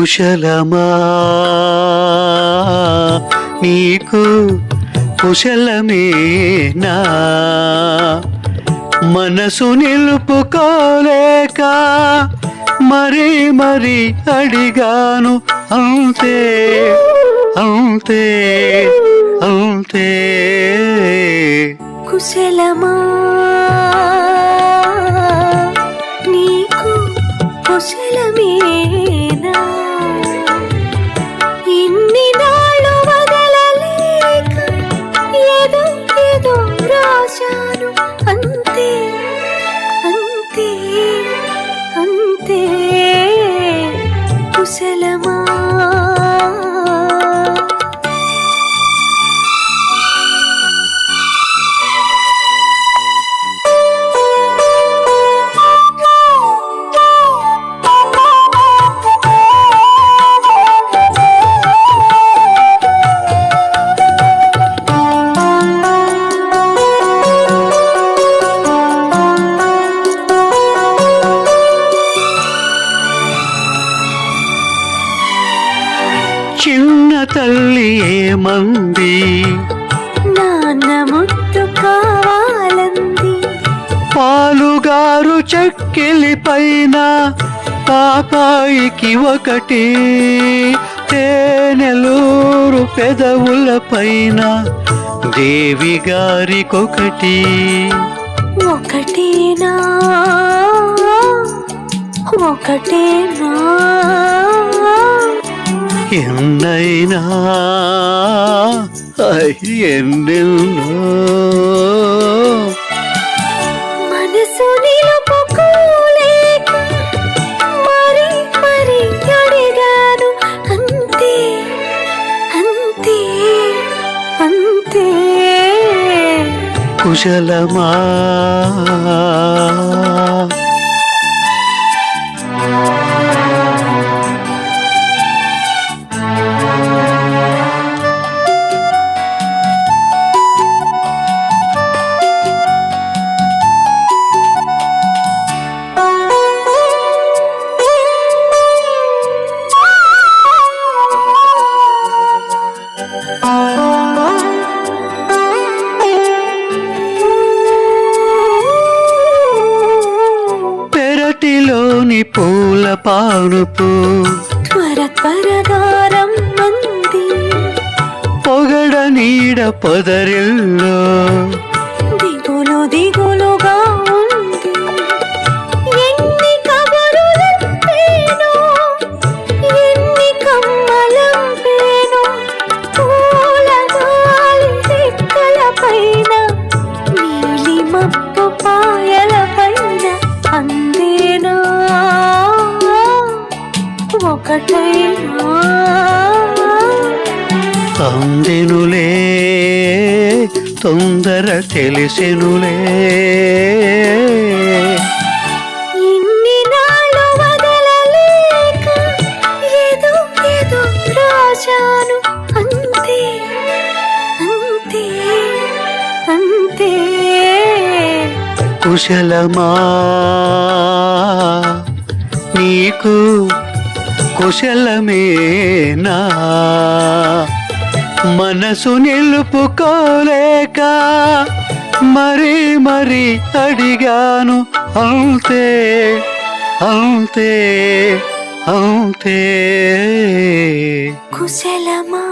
కుశలమా? నీకు కుశలమేనా? మనసు నిలుపుకోలేక మరి మరి అడిగాను అంతే. అంతే అంతే. కుశలమా? నీకు కుశలమేనా? ఇన్ని నాళ్ళు వదలలేక ఏదో ఏదో రాశాను. అంతే అంతే అంతే. కుశలమా? చిన్న తల్లి ఏమంది? నాన్న ముద్దు కావాలంది. పాలుగారు చెక్కిలి పైన పాపాయికి ఒకటి తేనెలూరు పెదవుల పైన దేవి గారికొకటి ఒకటేనా? ఒకటేనా? ఎన్నైనా? ఎన్నెన్నో? మనసు కుశలమా? పానుపు త్వర త్వరగారం మంది పొగడ నీడ పొదరిల్లో. అందెనులే తొందర తెలిసెనులే. కుశలమా? నీకు కుశలమేనా? మనసు నిలుపుకోలేక మరీ మరీ అడిగాను అంతే అంతే అంతే. కుశలమా?